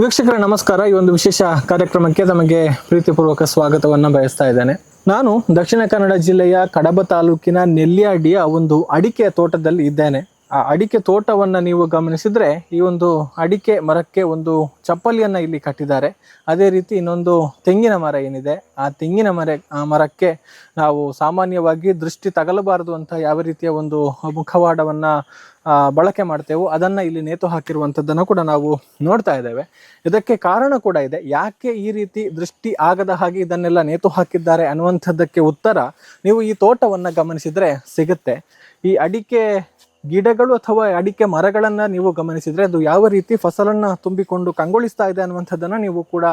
ವೀಕ್ಷಕರೇ, ನಮಸ್ಕಾರ. ಈ ಒಂದು ವಿಶೇಷ ಕಾರ್ಯಕ್ರಮಕ್ಕೆ ತಮಗೆ ಪ್ರೀತಿಪೂರ್ವಕ ಸ್ವಾಗತವನ್ನು ಬಯಸ್ತಾ ಇದ್ದೇನೆ. ನಾನು ದಕ್ಷಿಣ ಕನ್ನಡ ಜಿಲ್ಲೆಯ ಕಡಬ ತಾಲೂಕಿನ ನೆಲ್ಲಿಯಾಡಿಯ ಒಂದು ಅಡಿಕೆ ತೋಟದಲ್ಲಿ ಇದ್ದೇನೆ. ಆ ಅಡಿಕೆ ತೋಟವನ್ನ ನೀವು ಗಮನಿಸಿದ್ರೆ ಈ ಒಂದು ಅಡಿಕೆ ಮರಕ್ಕೆ ಒಂದು ಚಪ್ಪಲಿಯನ್ನ ಇಲ್ಲಿ ಕಟ್ಟಿದ್ದಾರೆ. ಅದೇ ರೀತಿ ಇನ್ನೊಂದು ತೆಂಗಿನ ಮರ ಏನಿದೆ, ಆ ತೆಂಗಿನ ಮರ, ಆ ಮರಕ್ಕೆ ನಾವು ಸಾಮಾನ್ಯವಾಗಿ ದೃಷ್ಟಿ ತಗಲಬಾರದು ಅಂತ ಯಾವ ರೀತಿಯ ಒಂದು ಮುಖವಾಡವನ್ನ ಬಳಕೆ ಮಾಡ್ತೇವೋ ಅದನ್ನ ಇಲ್ಲಿ ನೇತು ಹಾಕಿರುವಂಥದ್ದನ್ನು ಕೂಡ ನಾವು ನೋಡ್ತಾ ಇದ್ದೇವೆ. ಇದಕ್ಕೆ ಕಾರಣ ಕೂಡ ಇದೆ. ಯಾಕೆ ಈ ರೀತಿ ದೃಷ್ಟಿ ಆಗದ ಹಾಗೆ ಇದನ್ನೆಲ್ಲ ನೇತು ಹಾಕಿದ್ದಾರೆ ಅನ್ನುವಂಥದ್ದಕ್ಕೆ ಉತ್ತರ ನೀವು ಈ ತೋಟವನ್ನ ಗಮನಿಸಿದ್ರೆ ಸಿಗುತ್ತೆ. ಈ ಅಡಿಕೆ ಗಿಡಗಳು ಅಥವಾ ಅಡಿಕೆ ಮರಗಳನ್ನು ನೀವು ಗಮನಿಸಿದರೆ ಅದು ಯಾವ ರೀತಿ ಫಸಲನ್ನ ತುಂಬಿಕೊಂಡು ಕಂಗೊಳಿಸ್ತಾ ಇದೆ ಅನ್ನುವಂಥದ್ದನ್ನ ನೀವು ಕೂಡ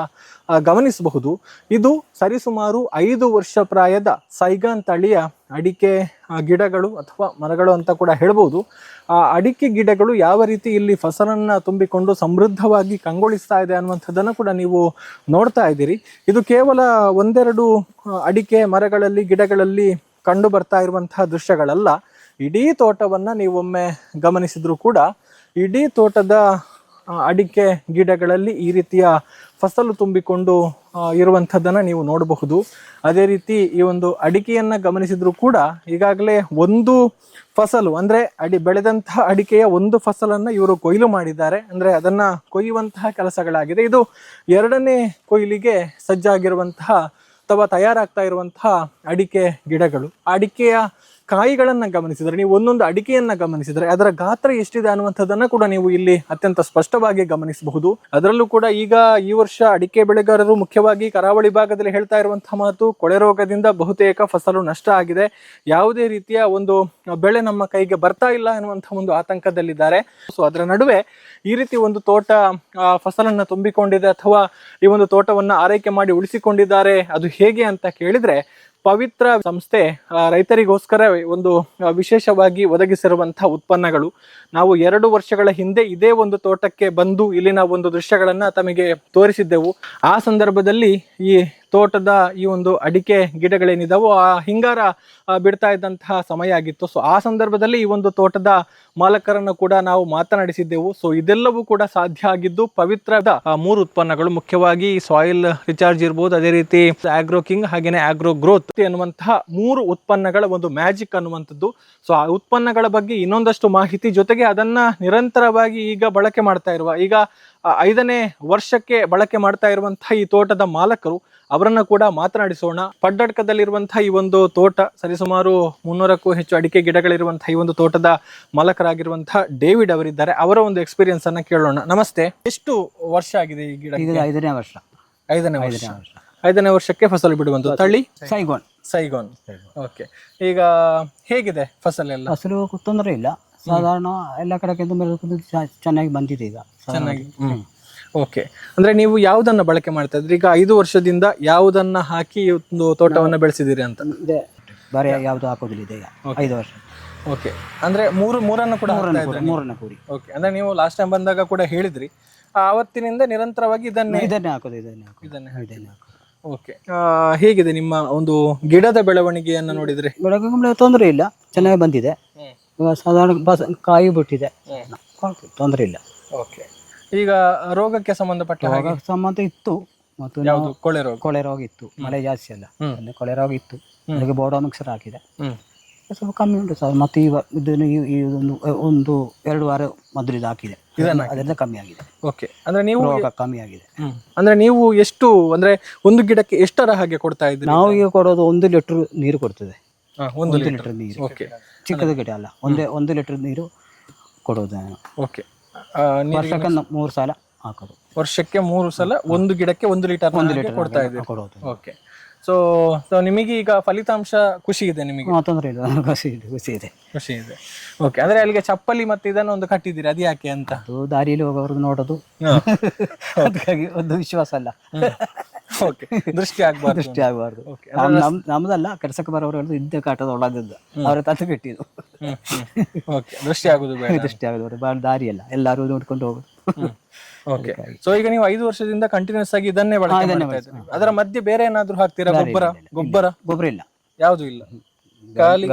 ಗಮನಿಸಬಹುದು. ಇದು ಸರಿಸುಮಾರು ಐದು ವರ್ಷ ಪ್ರಾಯದ ಸೈಗಾನ್ ತಳಿಯ ಅಡಿಕೆ ಗಿಡಗಳು ಅಥವಾ ಮರಗಳು ಅಂತ ಕೂಡ ಹೇಳ್ಬೋದು. ಆ, ಅಡಿಕೆ ಗಿಡಗಳು ಯಾವ ರೀತಿ ಇಲ್ಲಿ ಫಸಲನ್ನ ತುಂಬಿಕೊಂಡು ಸಮೃದ್ಧವಾಗಿ ಕಂಗೊಳಿಸ್ತಾ ಇದೆ ಅನ್ನುವಂಥದ್ದನ್ನು ಕೂಡ ನೀವು ನೋಡ್ತಾ ಇದ್ದೀರಿ. ಇದು ಕೇವಲ ಒಂದೆರಡು ಅಡಿಕೆ ಮರಗಳಲ್ಲಿ, ಗಿಡಗಳಲ್ಲಿ ಕಂಡು ಬರ್ತಾ ಇರುವಂತಹ ದೃಶ್ಯಗಳಲ್ಲ. ಇಡೀ ತೋಟವನ್ನ ನೀವೊಮ್ಮೆ ಗಮನಿಸಿದ್ರು ಕೂಡ ಇಡೀ ತೋಟದ ಅಡಿಕೆ ಗಿಡಗಳಲ್ಲಿ ಈ ರೀತಿಯ ಫಸಲು ತುಂಬಿಕೊಂಡು ಇರುವಂಥದ್ದನ್ನು ನೀವು ನೋಡಬಹುದು. ಅದೇ ರೀತಿ ಈ ಒಂದು ಅಡಿಕೆಯನ್ನ ಗಮನಿಸಿದರೂ ಕೂಡ ಈಗಾಗಲೇ ಒಂದು ಫಸಲು, ಅಂದ್ರೆ ಅಡಿ, ಬೆಳೆದಂತಹ ಅಡಿಕೆಯ ಒಂದು ಫಸಲನ್ನ ಇವರು ಕೊಯ್ಲು ಮಾಡಿದ್ದಾರೆ. ಅಂದ್ರೆ ಅದನ್ನ ಕೊಯ್ಯುವಂತಹ ಕೆಲಸಗಳಾಗಿದೆ. ಇದು ಎರಡನೇ ಕೊಯ್ಲಿಗೆ ಸಜ್ಜಾಗಿರುವಂತಹ ಅಥವಾ ತಯಾರಾಗ್ತಾ ಇರುವಂತಹ ಅಡಿಕೆ ಗಿಡಗಳು. ಅಡಿಕೆಯ ಕಾಯಿಗಳನ್ನ ಗಮನಿಸಿದರೆ, ನೀವು ಒಂದೊಂದು ಅಡಿಕೆಯನ್ನು ಗಮನಿಸಿದರೆ, ಅದರ ಗಾತ್ರ ಎಷ್ಟಿದೆ ಅನ್ನುವಂಥದ್ದನ್ನು ಕೂಡ ನೀವು ಇಲ್ಲಿ ಅತ್ಯಂತ ಸ್ಪಷ್ಟವಾಗಿ ಗಮನಿಸಬಹುದು. ಅದರಲ್ಲೂ ಕೂಡ ಈಗ ಈ ವರ್ಷ ಅಡಿಕೆ ಬೆಳೆಗಾರರು ಮುಖ್ಯವಾಗಿ ಕರಾವಳಿ ಭಾಗದಲ್ಲಿ ಹೇಳ್ತಾ ಇರುವಂತಹ ಮಾತು, ಕೊಳೆ ರೋಗದಿಂದ ಬಹುತೇಕ ಫಸಲು ನಷ್ಟ ಆಗಿದೆ. ಯಾವುದೇ ರೀತಿಯ ಒಂದು ಬೆಳೆ ನಮ್ಮ ಕೈಗೆ ಬರ್ತಾ ಇಲ್ಲ ಅನ್ನುವಂತಹ ಒಂದು ಆತಂಕದಲ್ಲಿದ್ದಾರೆ. ಸೊ ಅದರ ನಡುವೆ ಈ ರೀತಿ ಒಂದು ತೋಟ ಫಸಲನ್ನು ಫಸಲನ್ನ ತುಂಬಿಕೊಂಡಿದೆ ಅಥವಾ ಈ ಒಂದು ತೋಟವನ್ನ ಆರೈಕೆ ಮಾಡಿ ಉಳಿಸಿಕೊಂಡಿದ್ದಾರೆ, ಅದು ಹೇಗೆ ಅಂತ ಕೇಳಿದ್ರೆ ಪವಿತ್ರ ಸಂಸ್ಥೆ ರೈತರಿಗೋಸ್ಕರ ಒಂದು ವಿಶೇಷವಾಗಿ ಒದಗಿಸಿರುವಂತಹ ಉತ್ಪನ್ನಗಳು. ನಾವು ಎರಡು ವರ್ಷಗಳ ಹಿಂದೆ ಇದೇ ಒಂದು ತೋಟಕ್ಕೆ ಬಂದು ಇಲ್ಲಿನ ಒಂದು ದೃಶ್ಯಗಳನ್ನು ತಮಗೆ ತೋರಿಸಿದ್ದೆವು. ಆ ಸಂದರ್ಭದಲ್ಲಿ ಈ ತೋಟದ ಈ ಒಂದು ಅಡಿಕೆ ಗಿಡಗಳೇನಿದಾವೋ, ಆ ಹಿಂಗಾರ ಬಿಡ್ತಾ ಇದ್ದಂತಹ ಸಮಯ ಆಗಿತ್ತು. ಸೊ ಆ ಸಂದರ್ಭದಲ್ಲಿ ಈ ಒಂದು ತೋಟದ ಮಾಲಕರನ್ನು ಕೂಡ ನಾವು ಮಾತನಾಡಿಸಿದ್ದೆವು. ಸೊ ಇದೆಲ್ಲವೂ ಕೂಡ ಸಾಧ್ಯ ಆಗಿದ್ದು ಪವಿತ್ರದ ಮೂರು ಉತ್ಪನ್ನಗಳು ಮುಖ್ಯವಾಗಿ ಸಾಯಿಲ್ ರಿಚಾರ್ಜ್ ಇರ್ಬೋದು, ಅದೇ ರೀತಿ ಆಗ್ರೋ ಕಿಂಗ್ ಹಾಗೇನೆ ಆಗ್ರೋ ಗ್ರೋತ್ ಎನ್ನುವಂತಹ ಮೂರು ಉತ್ಪನ್ನಗಳ ಒಂದು ಮ್ಯಾಜಿಕ್ ಅನ್ನುವಂಥದ್ದು. ಸೊ ಆ ಉತ್ಪನ್ನಗಳ ಬಗ್ಗೆ ಇನ್ನೊಂದಷ್ಟು ಮಾಹಿತಿ ಜೊತೆಗೆ ಅದನ್ನ ನಿರಂತರವಾಗಿ ಈಗ ಬಳಕೆ ಮಾಡ್ತಾ ಇರುವ, ಈಗ ಐದನೇ ವರ್ಷಕ್ಕೆ ಬಳಕೆ ಮಾಡ್ತಾ ಇರುವಂತಹ ಈ ತೋಟದ ಮಾಲಕರು ಅವರನ್ನ ಕೂಡ ಮಾತನಾಡಿಸೋಣ. ಪಡ್ಡಡ್ಕದಲ್ಲಿರುವಂತಹ ಈ ಒಂದು ತೋಟ ಸರಿಸುಮಾರು ಮುನ್ನೂರಕ್ಕೂ ಹೆಚ್ಚು ಅಡಿಕೆ ಗಿಡಗಳಿರುವಂತಹ ಈ ಒಂದು ತೋಟದ ಮಾಲಕರಾಗಿರುವಂತಹ ಡೇವಿಡ್ ಅವರಿದ್ದಾರೆ. ಅವರ ಒಂದು ಎಕ್ಸ್ಪೀರಿಯನ್ಸ್ ಅನ್ನ ಕೇಳೋಣ. ನಮಸ್ತೆ. ಎಷ್ಟು ವರ್ಷ ಆಗಿದೆ ಈ ಗಿಡ ಐದನೇ ವರ್ಷ. ಐದನೇ ವರ್ಷ. ಐದನೇ ವರ್ಷಕ್ಕೆ ಫಸಲು ಬಿಡುವಂತ ತಳ್ಳಿ ಸೈಗೋನ್. ಸೈಗೋನ್. ಓಕೆ. ಈಗ ಹೇಗಿದೆ ಫಸಲೆಲ್ಲ? ಫಸಲು ತೊಂದರೆ ಇಲ್ಲ. ಸಾಧಾರಣ ಎಲ್ಲ ಕಡೆಗಿಂತ ಮೇಲೆ ಚೆನ್ನಾಗಿ ಬಂದಿದೆ ಈಗ. ಚೆನ್ನಾಗಿ. ಓಕೆ ಅಂದ್ರೆ ನೀವು ಯಾವ್ದನ್ನ ಬಳಕೆ ಮಾಡ್ತಾ ಇದ್ರಿ? ಈಗ ಐದು ವರ್ಷದಿಂದ ಯಾವುದನ್ನ ಹಾಕಿ ಒಂದು ತೋಟವನ್ನ ಬೆಳೆಸಿದಿರಿ ಅಂತ. ಇದೆ. ಬರೀ ಯಾವುದು ಹಾಕೋದಿಲ್ಲ ಇದೆ ಈಗ. ಐದು ವರ್ಷ. ಓಕೆ ಅಂದ್ರೆ ಮೂರು ಮೂರನ್ನು ಕೂಡ ಮೂರನ್ನ ಇದ್ರಿ ಕೂಡಿ. ಓಕೆ ಅಂದ್ರೆ ನೀವು ಲಾಸ್ಟ್ ಟೈಮ್ ಬಂದಾಗ ಕೂಡ ಹೇಳಿದ್ರಿ. ಆ, ಅವತ್ತಿನಿಂದ ನಿರಂತರವಾಗಿ ಇದನ್ನ ಇದನ್ನೇ ಹಾಕೋದು ಇದನ್ನೇ ಹಾಕೋದು. ಇದನ್ನೇ ಇದನ್ನೇ ಹಾಕೋದು. ಓಕೆ ಹೇಗಿದೆ ನಿಮ್ಮ ಒಂದು ಗಿಡದ ಬೆಳವಣಿಗೆಯನ್ನ ನೋಡಿದ್ರೆ? ಬೆಳಗ್ಗೆ ತೊಂದರೆ ಇಲ್ಲ. ಚೆನ್ನಾಗಿ ಬಂದಿದೆ. ಇವಾಗ ಸಾಧಾರಣ ಬಸ್ ಕಾಯಿ ಬಿಟ್ಟಿದೆ. ತೊಂದರೆ ಇಲ್ಲ. ಓಕೆ. ಈಗ ರೋಗಕ್ಕೆ ಸಂಬಂಧಪಟ್ಟ ಹಾಗೆ? ರೋಗ ಸಂಬಂಧ ಇತ್ತು. ಮತ್ತು ಯಾವುದು? ಕೊಳೆ ರೋಗ. ಕೊಳೆ ರೋಗ ಇತ್ತು. ಮಳೆ ಜಾಸ್ತಿ ಅಲ್ಲ. ಕೊಳೆ ರೋಗ ಇತ್ತು. ಅದಕ್ಕೆ ಬೋಡೋ ಮಿಕ್ಸರ್ ಹಾಕಿದೆ. ಸ್ವಲ್ಪ ಕಮ್ಮಿ ಉಂಟು ಸರ್. ಮತ್ತೆ ಈ ವ- ಇದನ್ನು ಈ- ಈ ಒಂದು ಒಂದು ಎರಡು ವಾರ ಮೊದಲು ಇದು ಹಾಕಿದೆ. ಅದರಿಂದ ಕಮ್ಮಿ ಆಗಿದೆ. ಓಕೆ. ಅಂದ್ರೆ ನೀವು ರೋಗ ಕಮ್ಮಿ ಆಗಿದೆ. ಹ್ಮ್. ಅಂದ್ರೆ ನೀವು ಎಷ್ಟು ಅಂದ್ರೆ ಒಂದು ಗಿಡಕ್ಕೆ ಎಷ್ಟರ ಹಾಗೆ ಕೊಡ್ತಾ ಇದ್ರಿ ನಾವು ಈಗ ಕೊಡೋದು ಒಂದು ಲೀಟರ್ ನೀರು ಕೊಡ್ತದೆ. ಒಂದು ಲೀಟರ್. ನೀರು. ಓಕೆ. ಚಿಕ್ಕದ ಗಿಡ ಅಲ್ಲ ಒಂದೇ ಒಂದು ಲೀಟರ್ ನೀರು ಕೊಡೋದು ನಾನು. ಓಕೆ ವರ್ಷಕ್ಕೆ ಮೂರು ಸಲ ಹಾಕೋದು. ವರ್ಷಕ್ಕೆ ಮೂರು ಸಲ ಒಂದು ಗಿಡಕ್ಕೆ ಒಂದು ಲೀಟರ್ ಒಂದು ಲೀಟರ್ ಕೊಡ್ತಾ ಇದೆ ಕೊಡೋದು. ಓಕೆ ಸೊ ಸೊ ನಿಮಗೆ ಈಗ ಫಲಿತಾಂಶ ಖುಷಿ ಇದೆ ನಿಮಗೆ? ತೊಂದರೆ ಇಲ್ಲ. ಖುಷಿ ಇದೆ ಖುಷಿ ಇದೆ. ಖುಷಿ ಇದೆ. ಓಕೆ ಅಂದ್ರೆ ಅಲ್ಲಿಗೆ ಚಪ್ಪಲಿ ಮತ್ತೆ ಇದನ್ನು ಒಂದು ಕಟ್ಟಿದ್ದೀರಿ? ಅದು ಯಾಕೆ ಅಂತ? ದಾರಿಯಲ್ಲಿ ಹೋಗೋರ್ಗೆ ನೋಡೋದು. ಅದಕ್ಕಾಗಿ ಒಂದು ವಿಶ್ವಾಸ ಅಲ್ಲ. ಓಕೆ ದೃಷ್ಟಿ ಆಗ್ಬಾರ್ದು ದೃಷ್ಟಿ ಆಗಬಾರ್ದು. ನಮ್ ನಮ್ದಲ್ಲ ಕೆಲಸಕ್ಕೆ ಬರೋರು ಇದ್ದ ಕಾಟದ ಒಳಗಿದ್ದ ಅವ್ರ ತಂದು ಕಟ್ಟಿದ್ದು ಓಕೆ ದೃಷ್ಟಿ ಆಗುದು ಬೇಡ. ದೃಷ್ಟಿ ಆಗೋದು ಭಾಳ ದಾರಿ ಅಲ್ಲ. ಎಲ್ಲರೂ ನೋಡ್ಕೊಂಡು ಹೋಗೋದು. ಓಕೆ ಸೊ ಈಗ ನೀವು ಐದು ವರ್ಷದಿಂದ ಕಂಟಿನ್ಯೂಸ್ ಆಗಿ ಇದನ್ನೇ ಬಳಕೆ ಮಾಡ್ತಾ ಇದ್ದೀರಿ. ಅದರ ಮಧ್ಯೆ ಬೇರೆ ಏನಾದ್ರೂ ಹಾಕ್ತೀರಾ? ಗೊಬ್ಬರ? ಗೊಬ್ಬರ? ಗೊಬ್ಬರ ಇಲ್ಲ. ಯಾವುದು ಇಲ್ಲ?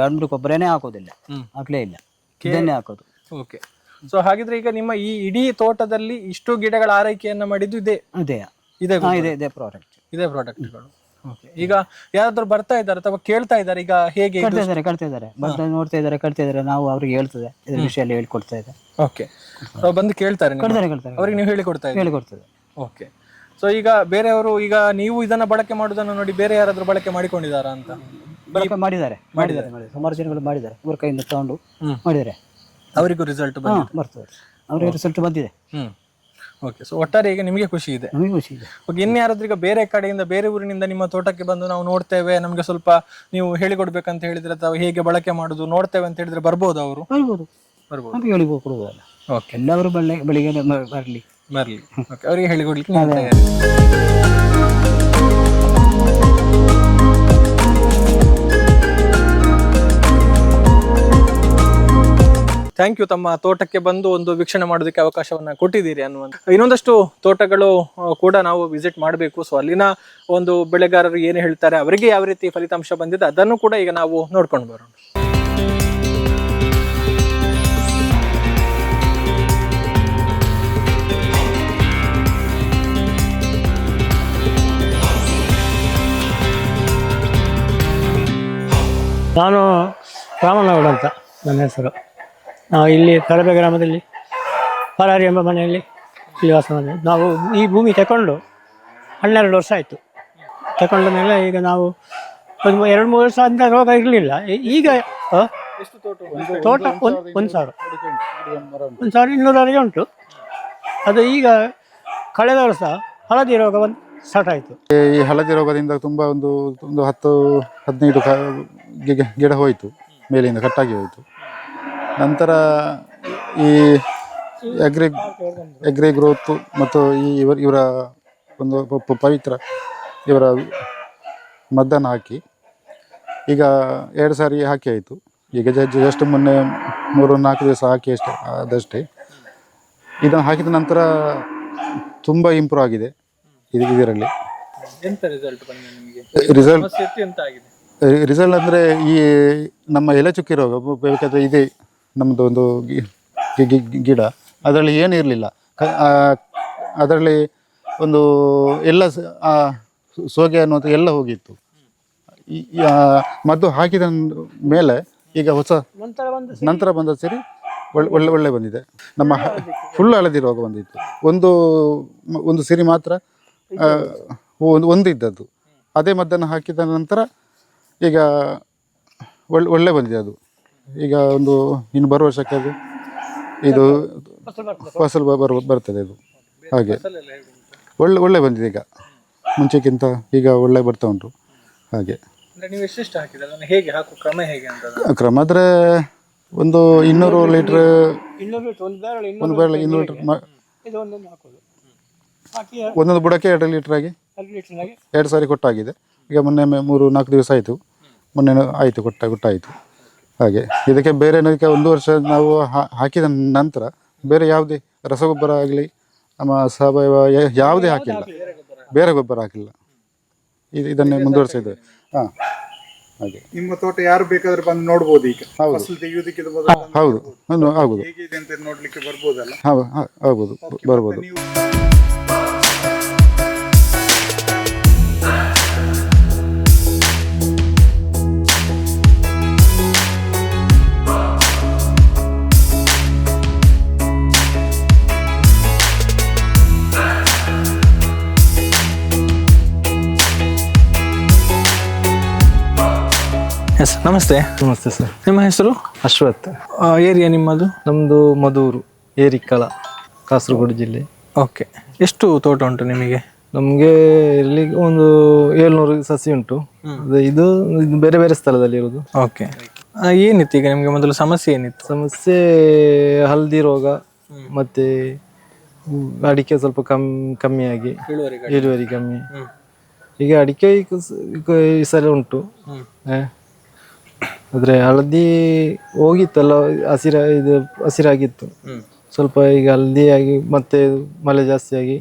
ಗಂಡು ಗೊಬ್ಬರನೇ ಹಾಕೋದಿಲ್ಲ. ಹ್ಮ್. ಹಾಕ್ಲೇ ಇಲ್ಲ. ಇದನ್ನೇ ಹಾಕೋದು. ಓಕೆ ಸೊ ಹಾಗಿದ್ರೆ ಈಗ ನಿಮ್ಮ ಈ ಇಡೀ ತೋಟದಲ್ಲಿ ಇಷ್ಟು ಗಿಡಗಳ ಆರೈಕೆಯನ್ನ ಮಾಡಿದ್ದು ಇದೆ? ಅದೇ. ಇದೆ ಹಾ ಇದೆ ಇದೆ ಪ್ರಾಡಕ್ಟ್ ಇದೇ ಪ್ರಾಡಕ್ಟ್ಗಳು ಓಕೆ ಈಗ ಯಾರಾದ್ರೂ ಬರ್ತಾ ಇದ್ದಾರೆ ಅಥವಾ ಕೇಳ್ತಾ ಇದ್ದಾರೆ ಈಗ ಹೇಗೆ ಇದು? ಕಟ್ತಾ ಇದ್ದಾರೆ ಕಟ್ತಾ ಇದ್ದಾರೆ. ಬಂದು ನೋಡ್ತಾ ಇದ್ದಾರೆ ಕಟ್ತಾ ಇದ್ದಾರೆ. ನಾವು ಅವ್ರಿಗೆ ಹೇಳ್ತದೆ ಇದ್ರ ವಿಷಯ ಎಲ್ಲ ಹೇಳ್ಕೊಡ್ತಾ ಇದೆ ಓಕೆ ಬಂದು ಕೇಳ್ತಾರೆ ನಿಮ್ಮ- ಕಟ್ತಾರೆ ಕಟ್ತಾರೆ ಅವ್ರಿಗೆ ನೀವು ಹೇಳಿ ಕೊಡ್ತಾ ಇದ್ದೀರಿ? ಹೇಳಿಕೊಡ್ತದೆ. ಓಕೆ ಸೊ ಈಗ ಬೇರೆಯವರು ಈಗ ನೀವು ಇದನ್ನ ಬಳಕೆ ಮಾಡುದನ್ನು ನೋಡಿ ಬೇರೆ ಯಾರಾದ್ರೂ ಬಳಕೆ ಮಾಡಿಕೊಂಡಿದ್ದಾರಾ ಅಂತ? ಬಳಕೆ ಮಾಡಿದ್ದಾರೆ ಮಾಡಿದ್ದಾರೆ ಮಾಡಿದ್ದಾರೆ. ಸುಮಾರು ಜನಗಳು ಮಾಡಿದ್ದಾರೆ. ಇವ್ರ ಕೈಯಿಂದ ತಗೊಂಡು ಹ್ಮ್. ಮಾಡಿದ್ದಾರೆ. ಅವರಿಗೂ ರಿಸಲ್ಟ್ ಹಾ ಬಂದಿದೆ ಬರ್ತದೆ ಅವ್ರಿಗೆ ರಿಸಲ್ಟ್ ಬಂದಿದೆ. ಹ್ಮ್. ಓಕೆ ಸೊ ಒಟ್ಟಾರೆ ಈಗ ನಿಮಗೆ ಖುಷಿ ಇದೆ. ನಮಗೆ ಖುಷಿ ಇದೆ. ಓಕೆ ಇನ್ಯಾರಾದ್ರೂ ಈಗ ಬೇರೆ ಕಡೆಯಿಂದ ಬೇರೆ ಊರಿನಿಂದ ನಿಮ್ಮ ತೋಟಕ್ಕೆ ಬಂದು ನಾವು ನೋಡ್ತೇವೆ ನಮಗೆ ಸ್ವಲ್ಪ ನೀವು ಹೇಳಿಕೊಡ್ಬೇಕಂತ ಹೇಳಿದ್ರೆ ಅಥವಾ ಹೇಗೆ ಬಳಕೆ ಮಾಡುದು ನೋಡ್ತೇವೆ ಅಂತ ಹೇಳಿದ್ರೆ ಬರ್ಬೋದು ಅವರು? ಬರ್ಬೋದು. ಬರ್ಬೋದು. ನಮಗೆ ಹೇಳಿ ಕೊಡುವುದಲ್ಲ ಓಕೆ ಎಲ್ಲರೂ ಬೆಳೆ ಬೆಳಿಗ್ಗೆ ಬರಲಿ. ಬರಲಿ. ಓಕೆ ಅವರಿಗೆ ಹೇಳಿಕೊಡ್ಲಿಕ್ಕೆ ತಯಾರಿ ಥ್ಯಾಂಕ್ ಯು ತಮ್ಮ ತೋಟಕ್ಕೆ ಬಂದು ಒಂದು ವೀಕ್ಷಣೆ ಮಾಡೋದಕ್ಕೆ ಅವಕಾಶವನ್ನ ಕೊಟ್ಟಿದ್ದೀರಿ ಅನ್ನುವಂಥ ಇನ್ನೊಂದಷ್ಟು ತೋಟಗಳು ಕೂಡ ನಾವು ವಿಸಿಟ್ ಮಾಡಬೇಕು. ಸೊ ಅಲ್ಲಿನ ಒಂದು ಬೆಳೆಗಾರರು ಏನು ಹೇಳ್ತಾರೆ, ಅವರಿಗೆ ಯಾವ ರೀತಿ ಫಲಿತಾಂಶ ಬಂದಿದೆ, ಅದನ್ನು ಕೂಡ ಈಗ ನಾವು ನೋಡ್ಕೊಂಡು ಬರೋಣ. ನಾನು ರಾಮನಗೌಡ ಅಂತ, ನನ್ನ ಹೆಸರು. ನಾವು ಇಲ್ಲಿ ಕರಬೆ ಗ್ರಾಮದಲ್ಲಿ ಪರಾರಿ ಎಂಬ ಮನೆಯಲ್ಲಿ ಇಲ್ಲಿ ವಾಸ ಮಾಡಿ ನಾವು ಈ ಭೂಮಿ ತಗೊಂಡು ಹನ್ನೆರಡು ವರ್ಷ ಆಯಿತು. ತಗೊಂಡ ಮೇಲೆ ಈಗ ನಾವು ಒಂದು ಎರಡು ಮೂರು ವರ್ಷ ಅಂತ ರೋಗ ಇರಲಿಲ್ಲ. ಈಗ? ತೋಟ ಒಂದು ಒಂದು ಸಾವಿರ. ಒಂದು ಸಾವಿರ ಇನ್ನೂರವರೆಗೆ ಉಂಟು. ಅದು ಈಗ ಕಳೆದ ವರ್ಷ ಹಳದಿ ರೋಗ ಒಂದು ಸ್ಟಾರ್ಟ್ ಆಯಿತು. ಈ ಹಳದಿ ರೋಗದಿಂದ ತುಂಬ ಒಂದು ಒಂದು ಹತ್ತು, ಹದಿನೈದು ಗಿಡ ಹೋಯಿತು. ಮೇಲಿಂದ ಕಟ್ಟಾಗಿ ಹೋಯಿತು. ನಂತರ ಈ ಅಗ್ರಿ ಅಗ್ರಿ ಗ್ರೋತ್ ಮತ್ತು ಈ ಇವರ ಇವರ ಒಂದು ಪ- ಪವಿತ್ರ ಇವರ ಮದ್ದನ್ನು ಹಾಕಿ ಈಗ ಎರಡು ಸಾರಿ ಹಾಕಿ ಆಯಿತು. ಈಗ ಜಸ್ಟ್ ಮೊನ್ನೆ ಮೂರು ನಾಲ್ಕು ದಿವಸ ಹಾಕಿ ಅಷ್ಟೇ ಅದಷ್ಟೇ ಇದನ್ನು ಹಾಕಿದ ನಂತರ ತುಂಬ ಇಂಪ್ರೂವ್ ಆಗಿದೆ ಇದು ಇದರಲ್ಲಿ. ಎಂತ ರಿಸಲ್ಟ್ ಬಂದಿದೆ ನಿಮಗೆ? ರಿಸಲ್ಟ್ ಸಮಸ್ಯೆ ಎಂತ ಆಗಿದೆ? ರಿಸಲ್ಟ್ ಅಂದರೆ ಈ ನಮ್ಮ ಎಲೆ ಚುಕ್ಕಿ ರೋಗ ಬ- ಬೇಕಾದ್ರೆ ಇದೆ ನಮ್ಮದು ಒಂದು ಗಿ- ಗಿ- ಗಿ- ಗಿಡ. ಅದರಲ್ಲಿ ಏನು ಇರಲಿಲ್ಲ. ಅದರಲ್ಲಿ ಒಂದು ಎಲ್ಲ ಸೋಗೆ ಅನ್ನುವಂಥ ಎಲ್ಲ ಹೋಗಿತ್ತು. ಮದ್ದು ಹಾಕಿದ ಮೇಲೆ ಈಗ ಹೊಸ ನಂತರ ಬಂದ ಸರಿ. ಒಳ್ಳೆ ಒಳ್ಳೆ ಒಳ್ಳೆ ಬಂದಿದೆ. ನಮ್ಮ ಫುಲ್ ಹಳದಿ ರೋಗ ಬಂದಿತ್ತು. ಒಂದು ಒಂದು ಸಿರಿ ಮಾತ್ರ ಒಂದು ಒಂದು ಇದ್ದದ್ದು ಅದೇ ಮದ್ದನ್ನು ಹಾಕಿದ ನಂತರ ಈಗ ಒಳ್ಳೆ ಒಳ್ಳೆ ಬಂದಿದೆ ಅದು. ಈಗ ಒಂದು ಇನ್ನು ಬರುವ ವರ್ಷಕ್ಕೆ ಅದು ಇದು ಫಸಲು ಬ- ಬರುವ ಬರ್ತದೆ ಇದು. ಹಾಗೆ. ಒಳ್ಳೆ ಒಳ್ಳೆ ಬಂದಿದೆ ಈಗ. ಮುಂಚೆಗಿಂತ ಈಗ ಒಳ್ಳೆ ಬರ್ತಾ ಉಂಟು. ಹಾಗೆ. ಅಂದ್ರೆ ನೀವು ಎಷ್ಟೆಷ್ಟು ಹಾಕಿದ್ರೆ? ಅದನ್ನು ಹೇಗೆ ಹಾಕುವ ಕ್ರಮ ಹೇಗೆ ಅಂತ? ಕ್ರಮ ಒಂದು ಇನ್ನೂರು ಲೀಟ್ರ್ ಇನ್ನೂರು ಇಟ್ಟು ಒಂದು ಬ್ಯಾರಲ್ ಒಂದು ಇನ್ನೂರು ಬೇಳೆ ಇನ್ನೂರು ಲೀಟ್ರ್ ಮ- ಇದು ಒಂದೊಂದು ಹಾಕೋದು. ಹಾಕಿ ಒಂದೊಂದು ಬುಡಕ್ಕೆ ಎರಡು ಲೀಟರ್ ಆಗಿ ಎರಡು ಲೀಟ್ರ್ನಾಗೆ ಎರಡು ಸಾರಿ ಕೊಟ್ಟಾಗಿದೆ. ಈಗ ಮೊನ್ನೆ ಮೆ- ಮೂರು ನಾಲ್ಕು ದಿವಸ ಆಯಿತು. ಮೊನ್ನೆ ಆಯಿತು ಕೊಟ್ಟ ಕೊಟ್ಟಾಯಿತು. ಹಾಗೆ. ಇದಕ್ಕೆ ಬೇರೆ ಏನಕ್ಕೆ ಒಂದು ವರ್ಷ ನಾವು ಹಾಕಿದ ನಂತರ ಬೇರೆ ಯಾವುದೇ ರಸಗೊಬ್ಬರ ಆಗಲಿ ನಮ್ಮ ಸಾವಯವ ಯಾವುದೇ ಹಾಕಿಲ್ಲ. ಬೇರೆ ಗೊಬ್ಬರ ಹಾಕಿಲ್ಲ. ಇದು ಇದನ್ನೇ ಮುಂದುವರಿಸಿದ್ದೇವೆ ಹಾಂ. ಹಾಗೆ. ನಿಮ್ಮ ತೋಟ ಯಾರು ಬೇಕಾದ್ರೂ ಬಂದು ನೋಡ್ಬೋದು ಈಗ. ಹೌದು. ತೆಗೆಯುವುದಕ್ಕೆ ಹೌದು. ಹೌದು. ಆಗ್ಬೋದು ಹೇಗಿದೆ ಅಂತ ನೋಡ್ಲಿಕ್ಕೆ ಬರ್ಬೋದಲ್ಲ? ಹೌದು ಆಗ್ಬೋದು. ಬರ್ಬೋದು. ಎಸ್ ನಮಸ್ತೆ. ನಮಸ್ತೆ ಸರ್. ನಿಮ್ಮ ಹೆಸರು? ಅಶ್ವಥ್. ಏರಿಯಾ ನಿಮ್ಮದು? ನಮ್ಮದು ಮಧೂರು ಏರಿಕಳ ಕಾಸರಗೋಡು ಜಿಲ್ಲೆ. ಓಕೆ ಎಷ್ಟು ತೋಟ ಉಂಟು ನಿಮಗೆ? ನಮಗೆ ಇಲ್ಲಿ ಒಂದು ಏಳ್ನೂರು ಸಸಿ ಉಂಟು. ಅದು ಇದು ಇದು ಬೇರೆ ಬೇರೆ ಸ್ಥಳದಲ್ಲಿ ಇರೋದು. ಓಕೆ ಏನಿತ್ತು ಈಗ ನಿಮಗೆ ಮೊದಲು ಸಮಸ್ಯೆ ಏನಿತ್ತು? ಸಮಸ್ಯೆ ಹಲ್ದಿ ರೋಗ ಮತ್ತೆ ಅಡಿಕೆ ಸ್ವಲ್ಪ ಕಮ್ಮಿ ಕಮ್ಮಿಯಾಗಿ ಇಳುವರಿ ಕಮ್ಮಿ. ಈಗ ಅಡಿಕೆ ಈಗ ಸ- ಈಗ ಈ ಸಲ ಉಂಟು. ಆದ್ರೆ ಹಳದಿ ಹೋಗಿತ್ತಲ್ಲ ಹಸಿರ ಇದು ಹಸಿರಾಗಿತ್ತು. ಸ್ವಲ್ಪ ಈಗ ಹಳದಿಯಾಗಿ ಆಗಿ ಮತ್ತೆ ಮಳೆ ಜಾಸ್ತಿ ಆಗಿ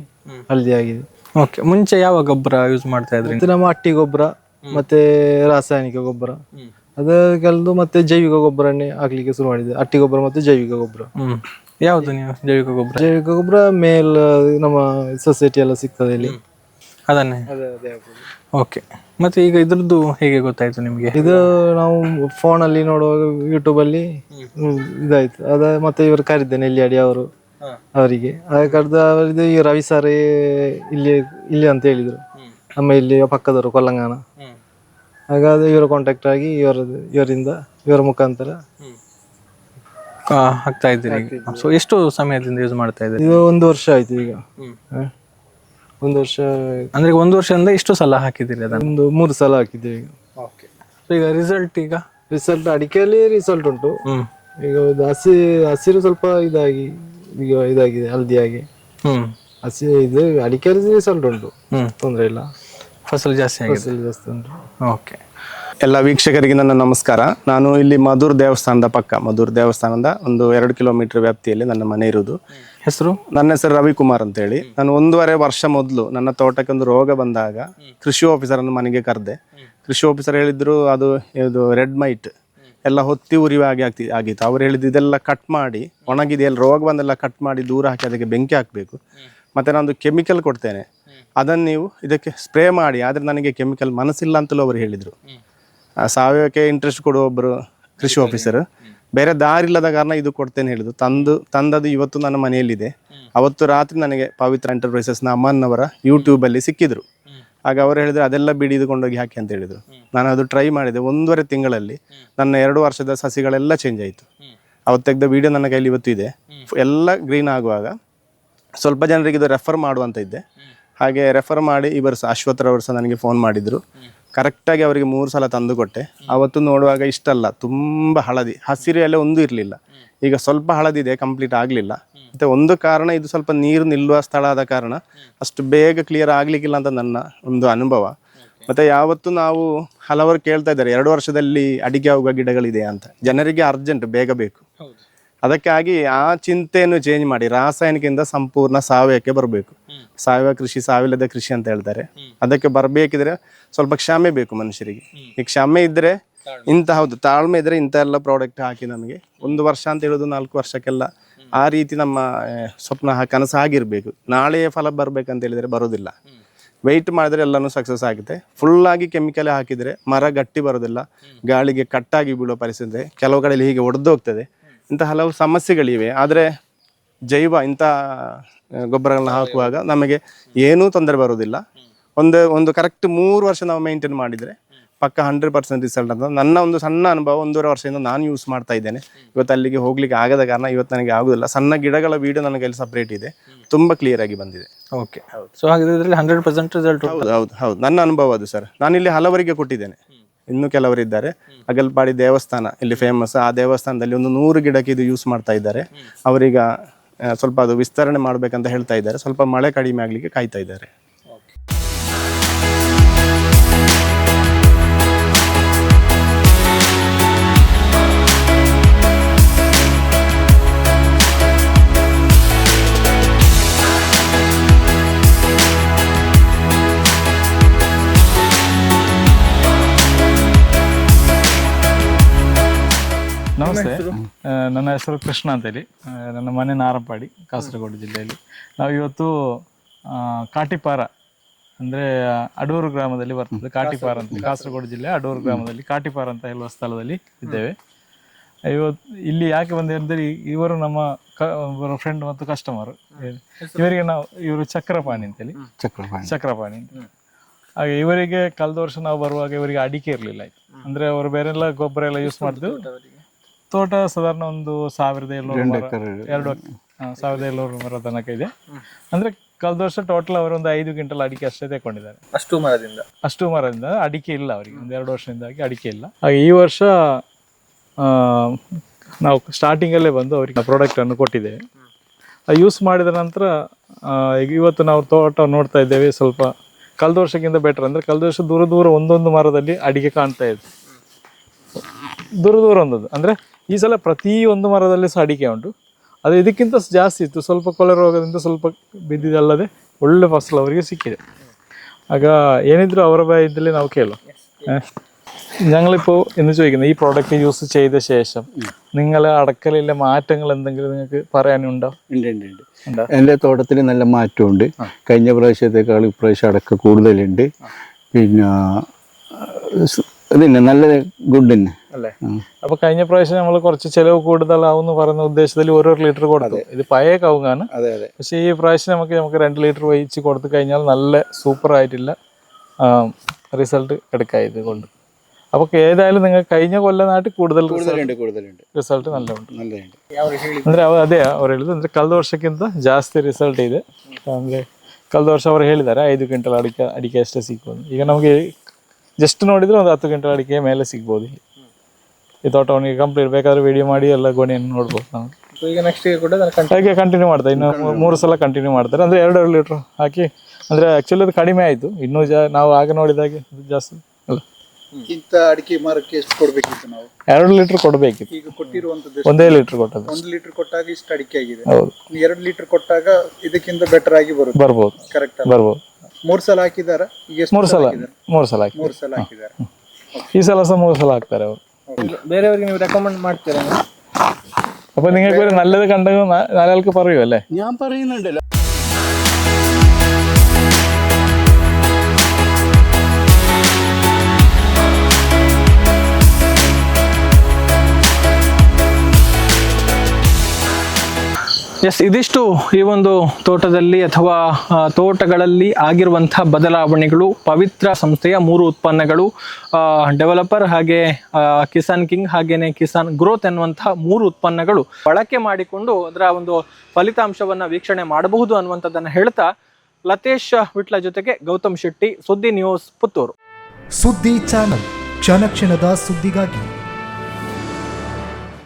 ಹಳದಿ ಆಗಿದೆ ಓಕೆ ಮುಂಚೆ ಯಾವ ಗೊಬ್ಬರ ಯೂಸ್ ಮಾಡ್ತಾ ಇದ್ರಿ? ಇದು ನಮ್ಮ ಹಟ್ಟಿ ಗೊಬ್ಬರ ಮತ್ತೆ ರಾಸಾಯನಿಕ ಗೊಬ್ಬರ. ಅದಕ್ಕೆಲ್ದು ಮತ್ತೆ ಜೈವಿಕ ಗೊಬ್ಬರನ್ನೇ ಹಾಕ್ಲಿಕ್ಕೆ ಶುರು ಮಾಡಿದೆ ಅಟ್ಟಿ ಗೊಬ್ಬರ ಮತ್ತೆ ಜೈವಿಕ ಗೊಬ್ಬರ. ಹ್ಮ್. ಯಾವುದು ನೀವು ಜೈವಿಕ ಗೊಬ್ಬರ? ಜೈವಿಕ ಗೊಬ್ಬರ ಮೇಲ್ ನಮ್ಮ ಸೊಸೈಟಿ ಎಲ್ಲ ಸಿಗ್ತದೆ ಇಲ್ಲಿ. ಅದನ್ನೇ? ಓಕೆ ಮತ್ತೆ ಈಗ ಇದ್ರದ್ದು ಹೇಗೆ ಗೊತ್ತಾಯ್ತು ನಿಮಗೆ? ಇದು ನಾವು ಫೋನಲ್ಲಿ ನೋಡುವಾಗ ಯೂಟ್ಯೂಬಲ್ಲಿ ಇದಾಯ್ತು. ಅದ ಮತ್ತೆ ಇವರು ಕರೆದೆ ನೆಲ್ಲಿಯಾಡಿ ಅವರು. ಅವರಿಗೆ. ಆಗ ಕರೆದ ಅವರಿದ್ದು ಈ ರವಿ ಸರ್ ಇಲ್ಲಿ ಇಲ್ಲಿ ಅಂತ ಹೇಳಿದ್ರು. ನಮ್ಮ ಇಲ್ಲಿ ಪಕ್ಕದವರು ಕೊಲ್ಲಂಗಾನ. ಹಾಗಾದ್ರೆ ಇವರು ಕಾಂಟ್ಯಾಕ್ಟ್ ಆಗಿ ಇವರದ್ದು ಇವರಿಂದ ಇವರ ಮುಖಾಂತರ ಹಾಕ್ತಾ ಇದ್ದೀರಿ ಸೊ ಎಷ್ಟು ಸಮಯದಿಂದ ಯೂಸ್ ಮಾಡ್ತಾ ಇದ್ದೀರಿ? ಇದು ಒಂದು ವರ್ಷ ಆಯ್ತು ಈಗ. ಹ? ಒಂದು ವರ್ಷ ಅಂದ್ರೆ ಒಂದು ವರ್ಷದಿಂದ ಇಷ್ಟು ಸಲ ಹಾಕಿದ್ದೀರಿ ಅದನ್ನು? ಒಂದು ಮೂರು ಸಲ ಹಾಕಿದ್ದೀವಿ ಈಗ. ಓಕೆ ಸೊ ಈಗ ರಿಸಲ್ಟ್ ಈಗ? ರಿಸಲ್ಟ್ ಅಡಿಕೆಯಲ್ಲಿ ರಿಸಲ್ಟ್ ಉಂಟು. ಹ್ಮ್. ಈಗ ಒಂದು ಹಸಿ ಹಸಿರು ಸ್ವಲ್ಪ ಇದಾಗಿ ಈಗ ಇದಾಗಿದೆ ಹಲ್ದಿಯಾಗಿ. ಹ್ಮ್. ಹಸಿ ಇದು ಅಡಿಕೆಯಲ್ಲಿ ರಿಸಲ್ಟ್ ಉಂಟು. ಹ್ಮ್. ತೊಂದರೆ ಇಲ್ಲ. ಫಸಲು ಜಾಸ್ತಿ ಆಗಿದೆ. ಫಸಲು ಜಾಸ್ತಿ ಉಂಟು. ಓಕೆ ಎಲ್ಲ ವೀಕ್ಷಕರಿಗೆ ನನ್ನ ನಮಸ್ಕಾರ. ನಾನು ಇಲ್ಲಿ ಮಧುರ್ ದೇವಸ್ಥಾನದ ಪಕ್ಕ ಮಧುರ್ ದೇವಸ್ಥಾನದ ಒಂದು ಎರಡು ಕಿಲೋಮೀಟರ್ ವ್ಯಾಪ್ತಿಯಲ್ಲಿ ನನ್ನ ಮನೆ ಇರುವುದು. ಹೆಸರು? ನನ್ನ ಹೆಸರು ರವಿಕುಮಾರ್ ಅಂತೇಳಿ. ನಾನು ಒಂದೂವರೆ ವರ್ಷ ಮೊದಲು ನನ್ನ ತೋಟಕ್ಕೆ ಒಂದು ರೋಗ ಬಂದಾಗ ಕೃಷಿ ಆಫೀಸರನ್ನು ಮನೆಗೆ ಕರೆದೆ. ಕೃಷಿ ಆಫೀಸರ್ ಹೇಳಿದ್ರು ಅದು ಇದು ರೆಡ್ ಮೈಟ್ ಎಲ್ಲ ಹೊತ್ತಿ ಉರಿವೆ ಆಗಿ ಆಗ್ತಿ ಆಗಿತ್ತು. ಅವ್ರು ಹೇಳಿದ್ದು ಇದೆಲ್ಲ ಕಟ್ ಮಾಡಿ ಒಣಗಿದೆ ಎಲ್ಲ ರೋಗ ಬಂದೆಲ್ಲ ಕಟ್ ಮಾಡಿ ದೂರ ಹಾಕಿ ಅದಕ್ಕೆ ಬೆಂಕಿ ಹಾಕಬೇಕು. ಮತ್ತು ನಾನೊಂದು ಕೆಮಿಕಲ್ ಕೊಡ್ತೇನೆ. ಅದನ್ನು ನೀವು ಇದಕ್ಕೆ ಸ್ಪ್ರೇ ಮಾಡಿ ಆದರೆ ನನಗೆ ಕೆಮಿಕಲ್ ಮನಸ್ಸಿಲ್ಲ ಅಂತಲೂ ಅವರು ಹೇಳಿದರು. ಸಾವಯವಕ್ಕೆ ಇಂಟ್ರೆಸ್ಟ್ ಕೊಡುವ ಒಬ್ಬರು ಕೃಷಿ ಆಫೀಸರ್ ಬೇರೆ ದಾರಿ ಇಲ್ಲದ ಕಾರಣ ಇದು ಕೊಡ್ತೇನೆ ಹೇಳಿದ್ರು. ತಂದು ತಂದದು ಇವತ್ತು ನನ್ನ ಮನೆಯಲ್ಲಿದೆ. ಅವತ್ತು ರಾತ್ರಿ ನನಗೆ ಪವಿತ್ರ ಎಂಟರ್ಪ್ರೈಸಸ್ನ ಅಮ್ಮನವರ ಯೂಟ್ಯೂಬಲ್ಲಿ ಸಿಕ್ಕಿದ್ರು. ಆಗ ಅವರು ಹೇಳಿದ್ರು, ಅದೆಲ್ಲ ಬಿಡಿ ಹಾಕಿ ಅಂತ ಹೇಳಿದ್ರು. ನಾನು ಅದು ಟ್ರೈ ಮಾಡಿದೆ. ಒಂದೂವರೆ ತಿಂಗಳಲ್ಲಿ ನನ್ನ ಎರಡು ವರ್ಷದ ಸಸಿಗಳೆಲ್ಲ ಚೇಂಜ್ ಆಯಿತು. ಅವತ್ತು ತೆಗೆದ ವಿಡಿಯೋ ನನ್ನ ಕೈಲಿ ಇವತ್ತು ಇದೆ. ಎಲ್ಲ ಗ್ರೀನ್ ಆಗುವಾಗ ಸ್ವಲ್ಪ ಜನರಿಗೆ ಇದು ರೆಫರ್ ಮಾಡುವಂತ ಇದ್ದೆ. ಹಾಗೆ ರೆಫರ್ ಮಾಡಿ ಇವರು ಸಹ ಅಶ್ವಥ್ರವರು ಸಹ ನನಗೆ ಫೋನ್ ಮಾಡಿದ್ರು. ಕರೆಕ್ಟಾಗಿ ಅವರಿಗೆ ಮೂರು ಸಲ ತಂದು ಕೊಟ್ಟೆ. ಅವತ್ತು ನೋಡುವಾಗ ಇಷ್ಟಲ್ಲ, ತುಂಬ ಹಳದಿ. ಹಸಿರು ಎಲ್ಲ ಒಂದು ಇರಲಿಲ್ಲ. ಈಗ ಸ್ವಲ್ಪ ಹಳದಿದೆ, ಕಂಪ್ಲೀಟ್ ಆಗಲಿಲ್ಲ. ಮತ್ತು ಒಂದು ಕಾರಣ, ಇದು ಸ್ವಲ್ಪ ನೀರು ನಿಲ್ಲುವ ಸ್ಥಳ ಆದ ಕಾರಣ, ಅಷ್ಟು ಬೇಗ ಕ್ಲಿಯರ್ ಆಗಲಿಕ್ಕಿಲ್ಲ ಅಂತ ನನ್ನ ಒಂದು ಅನುಭವ. ಮತ್ತು ಯಾವತ್ತು ನಾವು ಹಲವರು ಕೇಳ್ತಾ ಇದ್ದಾರೆ, ಎರಡು ವರ್ಷದಲ್ಲಿ ಅಡಿಗೆ ಆಗುವ ಗಿಡಗಳಿದೆ ಅಂತ. ಜನರಿಗೆ ಅರ್ಜೆಂಟ್ ಬೇಗ ಬೇಕು. ಅದಕ್ಕಾಗಿ ಆ ಚಿಂತೆಯನ್ನು ಚೇಂಜ್ ಮಾಡಿ ರಾಸಾಯನಿಕದಿಂದ ಸಂಪೂರ್ಣ ಸಾವಯವಕ್ಕೆ ಬರಬೇಕು. ಸಾವಯವ ಕೃಷಿ ಸಾವಿಲ್ಲದ ಕೃಷಿ ಅಂತ ಹೇಳ್ತಾರೆ. ಅದಕ್ಕೆ ಬರಬೇಕಿದ್ರೆ ಸ್ವಲ್ಪ ಕ್ಷಮೆ ಬೇಕು ಮನುಷ್ಯರಿಗೆ. ಈ ಕ್ಷಮೆ ಇದ್ರೆ ಇಂಥ ಹೌದು ತಾಳ್ಮೆ ಇದ್ರೆ ಇಂಥ ಎಲ್ಲ ಪ್ರಾಡಕ್ಟ್ ಹಾಕಿ ನಮಗೆ. ಒಂದು ವರ್ಷ ಅಂತ ಹೇಳೋದು ನಾಲ್ಕು ವರ್ಷಕ್ಕೆಲ್ಲ ಆ ರೀತಿ ನಮ್ಮ ಸ್ವಪ್ನ ಕನಸು ಆಗಿರ್ಬೇಕು. ನಾಳೆಯೇ ಫಲ ಬರ್ಬೇಕಂತ ಹೇಳಿದ್ರೆ ಬರೋದಿಲ್ಲ. ವೆಯ್ಟ್ ಮಾಡಿದ್ರೆ ಎಲ್ಲನೂ ಸಕ್ಸಸ್ ಆಗುತ್ತೆ. ಫುಲ್ ಆಗಿ ಕೆಮಿಕಲ್ ಹಾಕಿದ್ರೆ ಮರ ಗಟ್ಟಿ ಬರೋದಿಲ್ಲ. ಗಾಳಿಗೆ ಕಟ್ಟಾಗಿ ಬೀಳೋ ಪರಿಸ್ಥಿತಿ. ಕೆಲವು ಕಡೆಯಲ್ಲಿ ಹೀಗೆ ಒಡೆದೋಗ್ತದೆ ಇಂಥ ಹಲವು ಸಮಸ್ಯೆಗಳಿವೆ. ಆದರೆ ಜೈವ ಇಂಥ ಗೊಬ್ಬರಗಳನ್ನ ಹಾಕುವಾಗ ನಮಗೆ ಏನೂ ತೊಂದರೆ ಬರೋದಿಲ್ಲ ಒಂದು ಒಂದು ಕರೆಕ್ಟ್ ಮೂರು ವರ್ಷ ನಾವು ಮೇಂಟೈನ್ ಮಾಡಿದರೆ ಪಕ್ಕ ಹಂಡ್ರೆಡ್ ಪರ್ಸೆಂಟ್ ರಿಸಲ್ಟ್ ಅಂತ. ನನ್ನ ಒಂದು ಸಣ್ಣ ಅನುಭವ ಒಂದೂವರೆ ವರ್ಷದಿಂದ ನಾನು ಯೂಸ್ ಮಾಡ್ತಾ ಇದ್ದೇನೆ. ಇವತ್ತು ಅಲ್ಲಿಗೆ ಹೋಗ್ಲಿಕ್ಕೆ ಆಗದ ಕಾರಣ ಇವತ್ತು ನನಗೆ ಆಗುದಿಲ್ಲ. ಸಣ್ಣ ಗಿಡಗಳ ವೀಡಿಯೋ ನನಗೆ ಅಲ್ಲಿ ಸಪ್ರೇಟ್ ಇದೆ. ತುಂಬ ಕ್ಲಿಯರ್ ಆಗಿ ಬಂದಿದೆ. ಓಕೆ ಸೊ ಹಾಗಿದ್ರೆ ಇದರಲ್ಲಿ ಹಂಡ್ರೆಡ್ ಪರ್ಸೆಂಟ್ ರಿಸಲ್ಟ್ ಹೌದು ಹೌದು ಹೌದು. ನನ್ನ ಅನುಭವ ಅದು ಸರ್ ನಾನು ಇಲ್ಲಿ ಹಲವರಿಗೆ ಕೊಟ್ಟಿದ್ದೇನೆ. ಇನ್ನು ಕೆಲವರಿದ್ದಾರೆ. ಅಗಲ್ಪಾಡಿ ದೇವಸ್ಥಾನ ಇಲ್ಲಿ ಫೇಮಸ್ ಆ ದೇವಸ್ಥಾನದಲ್ಲಿ ಒಂದು ನೂರು ಗಿಡಕ್ಕೆ ಇದು ಯೂಸ್ ಮಾಡ್ತಾ ಇದ್ದಾರೆ. ಅವರೀಗ ಆ, ಸ್ವಲ್ಪ ಅದು ವಿಸ್ತರಣೆ ಮಾಡಬೇಕಂತ ಹೇಳ್ತಾ ಇದ್ದಾರೆ. ಸ್ವಲ್ಪ ಮಳೆ ಕಡಿಮೆ ಆಗ್ಲಿಕ್ಕೆ ಕಾಯ್ತಾ ಇದ್ದಾರೆ. ನನ್ನ ಹೆಸರು ಕೃಷ್ಣ ಅಂತೇಳಿ. ಹೇಳಿ ನನ್ನ ಮನೆ ನಾರಂಪಾಡಿ ಕಾಸರಗೋಡು ಜಿಲ್ಲೆಯಲ್ಲಿ. ನಾವು ಇವತ್ತು ಕಾಟಿಪಾರ ಅಂದರೆ ಅಡೂರು ಗ್ರಾಮದಲ್ಲಿ ಬರ್ತದೆ. ಕಾಟಿಪಾರ ಅಂತ. ಕಾಸರಗೋಡು. ಜಿಲ್ಲೆ ಅಡೂರು ಗ್ರಾಮದಲ್ಲಿ ಕಾಟಿಪಾರ ಅಂತ ಹೇಳುವ ಸ್ಥಳದಲ್ಲಿ ಇದ್ದೇವೆ. ಇವತ್ತು ಇಲ್ಲಿ ಯಾಕೆ ಬಂದೆ ಅಂದರೆ ಇವರು ನಮ್ಮ ಒಬ್ಬರ ಫ್ರೆಂಡ್ ಮತ್ತು ಕಸ್ಟಮರ್ ಇವರಿಗೆ ನಾವು ಇವರು ಚಕ್ರಪಾಣಿ ಅಂತೇಳಿ. ಚಕ್ರಪಾಣಿ. ಅಂತ. ಹಾಗೆ ಇವರಿಗೆ ಕಳೆದ ವರ್ಷ ನಾವು ಬರುವಾಗ ಇವರಿಗೆ ಅಡಿಕೆ ಇರಲಿಲ್ಲ ಅಂದ್ರೆ ಅವರು ಬೇರೆಲ್ಲ ಗೊಬ್ಬರ ಎಲ್ಲ ಯೂಸ್ ಮಾಡಿದ್ರು ತೋಟ ಸಾಧಾರಣ ಒಂದು ಸಾವಿರದ ಏಳ್ನೂರು ಮರ ಎರಡು ಸಾವಿರದ ಏಳ್ನೂರು ಮರ ತನಕ ಇದೆ. ಅಂದ್ರೆ ಕಳೆದ ವರ್ಷ ಟೋಟಲ್ ಅವರು ಒಂದು ಐದು ಕ್ವಿಂಟಲ್ ಅಡಿಕೆ ಅಷ್ಟೇ ತಗೊಂಡಿದ್ದಾರೆ ಅಷ್ಟು ಮರದಿಂದ? ಅಷ್ಟು ಮರದಿಂದ. ಅಡಿಕೆ ಇಲ್ಲ ಅವರಿಗೆ. ಒಂದು ಎರಡು ವರ್ಷದಿಂದಾಗಿ ಅಡಿಕೆ ಇಲ್ಲ. ಹಾಗೆ ಈ ವರ್ಷ ಆ, ನಾವು ಸ್ಟಾರ್ಟಿಂಗಲ್ಲೇ ಬಂದು ಅವರಿಗೆ ಪ್ರಾಡಕ್ಟನ್ನು ಕೊಟ್ಟಿದ್ದೇವೆ. ಯೂಸ್ ಮಾಡಿದ ನಂತರ ಆ, ಈಗ ಇವತ್ತು ನಾವು ತೋಟ ನೋಡ್ತಾ ಇದ್ದೇವೆ. ಸ್ವಲ್ಪ ಕಳೆದ ವರ್ಷಕ್ಕಿಂತ ಬೆಟರ್ ಅಂದರೆ ಕಳೆದ ವರ್ಷ ದೂರ ದೂರ ಒಂದೊಂದು ಮರದಲ್ಲಿ ಅಡಿಕೆ ಕಾಣ್ತಾ ಇದೆ. ದೂರ ದೂರ ಒಂದೊಂದು. ಅಂದರೆ ಈ ಸಲ ಪ್ರತಿ ಒಂದು ಮರದಲ್ಲಿ ಸಹ ಅಡಿಕೆ ಉಂಟು ಅದು ಇದಕ್ಕಿಂತ ಸ- ಜಾಸ್ತಿ ಇತ್ತು ಸ್ವಲ್ಪ ಕೊಳೆ ರೋಗದಿಂದ ಸ್ವಲ್ಪ ಬಿದ್ದಿದ್ದಲ್ಲದೆ ಒಳ್ಳೆ ಫಸಲು ಅವರಿಗೆ ಸಿಕ್ಕಿದೆ ಆಗ ಏನಿದ್ರು ಅವರ ಬಾಯಿದ್ದಲ್ಲಿ ನಾವು ಕೇಳುವ ಹ? ഞങ്ങളിപ്പോൾ എന്ന് ചോദിക്കുന്നത് ഈ പ്രോഡക്റ്റ് യൂസ് ചെയ്ത ശേഷം നിങ്ങൾ അടക്കലിലെ മാറ്റങ്ങൾ എന്തെങ്കിലും നിങ്ങൾക്ക് പറയാനുണ്ടോ ഉണ്ട് ഉണ്ട് ഉണ്ട് എൻ്റെ തോട്ടത്തിൽ നല്ല മാറ്റമുണ്ട് കഴിഞ്ഞ പ്രാവശ്യത്തെക്കാൾ ഇപ്രാവശ്യം അടക്ക കൂടുതലുണ്ട് പിന്നെ സ് ഇതിന്നെ നല്ല ഗുഡ് തന്നെ അല്ലേ അപ്പൊ കഴിഞ്ഞ പ്രാവശ്യം നമ്മൾ കുറച്ച് ചെലവ് കൂടുതലാവും എന്ന് പറയുന്ന ഉദ്ദേശത്തിൽ ഓരോ ലിറ്റർ കൊടുത്തു ഇത് പഴയ കവുങ്ങാണ് അതെ അതെ പക്ഷേ ഈ പ്രാവശ്യം നമുക്ക് നമുക്ക് രണ്ട് ലിറ്റർ വഹിച്ച് കൊടുത്തു കഴിഞ്ഞാൽ നല്ല സൂപ്പർ ആയിട്ടുള്ള റിസൾട്ട് എടുക്കാം ഇത് കൊണ്ട് അപ്പൊ ഏതായാലും നിങ്ങൾ കഴിഞ്ഞ കൊല്ലനായിട്ട് കൂടുതൽ കൂടുതലുണ്ട് കൂടുതലുണ്ട് ರಿಸಲ್ಟ್ നല്ല ಉಂಟು നല്ലതുണ്ട് ಅಂದ್ರೆ ಅವ ಅದೇ ಅವ್ರು ಹೇಳಿದ್ರು ಅಂದ್ರೆ ಕಳೆದ ವರ್ಷಕ್ಕಿಂತ ಜಾಸ್ತಿ ರಿಸಲ್ಟ್ ಇದೆ ಅಂದ್ರೆ ಕಳೆದ ವರ್ಷ ಅವ್ರು ಹೇಳಿದ್ದಾರೆ ಐದು ಕ್ವಿಂಟಲ್ ಅಡಿಕೆ ಅಡಿಕೆ ಅಷ್ಟೇ ಸಿಗ್ಬೋದು ಈಗ ನಮಗೆ ಜಸ್ಟ್ ನೋಡಿದ್ರೆ ಒಂದು ಹತ್ತು ಗಂಟೆ ಅಡಿಕೆ ಮೇಲೆ ಸಿಗ್ಬೋದು ಇಲ್ಲಿ. ಈ ತೋಟವನಿಗೆ ಕಂಪ್ಲೀಟ್ ಬೇಕಾದ್ರೆ ವಿಡಿಯೋ ಮಾಡಿ ಎಲ್ಲ ಗೊನೆಯನ್ನು ನೋಡ್ಬೋದು ನಾವು. ಈಗ ನೆಕ್ಸ್ಟ್ ಕೂಡ ಅದನ್ನ ಕಂಟಿನ್ಯೂ ಹಾಗೆ ಕಂಟಿನ್ಯೂ ಮಾಡ್ತಾರೆ. ಇನ್ನು ಮೂರು ಸಲ ಕಂಟಿನ್ಯೂ ಮಾಡ್ತಾರೆ. ಅಂದ್ರೆ ಎರಡು ಎರಡು ಲೀಟ್ರ್ ಹಾಕಿ ಅಂದ್ರೆ ಆಕ್ಚುಲಿ ಅದು ಕಡಿಮೆ ಆಯಿತು. ಇನ್ನೂ ಜಾ ನಾವು ಆಗ ನೋಡಿದಾಗೆ ಜಾಸ್ತಿ ಅಲ್ಲ. ಇಂಥ ಅಡಿಕೆ ಮರಕ್ಕೆ ಎಷ್ಟು ಕೊಡ್ಬೇಕಿತ್ತು ನಾವು? ಎರಡು ಲೀಟರ್ ಕೊಡಬೇಕಿತ್ತು. ಈಗ ಕೊಟ್ಟಿರುವಂತದ್ದು ಒಂದೇ ಲೀಟರ್ ಕೊಟ್ಟದ್ದು. ಒಂದು ಲೀಟರ್ ಕೊಟ್ಟಾಗ ಇಷ್ಟು ಅಡಿಕೆ ಆಗಿದೆ. ಹೌದು. ಎರಡು ಲೀಟರ್ ಕೊಟ್ಟಾಗ ಇದಕ್ಕಿಂತ ಬೆಟರ್ ಆಗಿ ಬರುತ್ತೆ. ಬರ್ಬೋದು. ಕರೆಕ್ಟ್ ಬರ್ಬೋದು. ಮೂರು ಸಲ ಹಾಕಿದಾರ ಮೂರು ಸಲ ಮೂರು ಸಲ ಹಾಕಿ ಮೂರು ಸಲ ಹಾಕಿದಾರ ಈ ಸಲ ಸಹ ಮೂರು ಸಲ ಹಾಕ್ತಾರೆ ಅವರು ಬೇರೆಯವರಿಗೆ ನೀವು റെക്കമെൻഡ് ಮಾಡ್ತೀರಾ അപ്പൊ നിങ്ങൾക്ക് ഒരു നല്ലത് കണ്ടെങ്കിൽ നാലാൾക്ക് പറയൂ അല്ലേ ഞാൻ പറയുന്നുണ്ടല്ലോ ಎಸ್ ಇದಿಷ್ಟು ಈ ಒಂದು ತೋಟದಲ್ಲಿ ಅಥವಾ ತೋಟಗಳಲ್ಲಿ ಆಗಿರುವಂತಹ ಬದಲಾವಣೆಗಳು, ಪವಿತ್ರ ಸಂಸ್ಥೆಯ ಮೂರು ಉತ್ಪನ್ನಗಳು ಡೆವಲಪರ್ ಹಾಗೆ ಕಿಸಾನ್ ಕಿಂಗ್ ಹಾಗೇನೆ ಕಿಸಾನ್ ಗ್ರೋತ್ ಎನ್ನುವಂತಹ ಮೂರು ಉತ್ಪನ್ನಗಳು ಬಳಕೆ ಮಾಡಿಕೊಂಡು ಅದರ ಒಂದು ಫಲಿತಾಂಶವನ್ನ ವೀಕ್ಷಣೆ ಮಾಡಬಹುದು ಅನ್ನುವಂಥದ್ದನ್ನ ಹೇಳ್ತಾ, ಲತೇಶ್ ವಿಟ್ಲ ಜೊತೆಗೆ ಗೌತಮ್ ಶೆಟ್ಟಿ ಸುದ್ದಿ ನ್ಯೂಸ್ ಪುತ್ತೂರು. ಸುದ್ದಿ ಚಾನಲ್, ಕ್ಷಣ ಕ್ಷಣದ ಸುದ್ದಿಗಾಗಿ.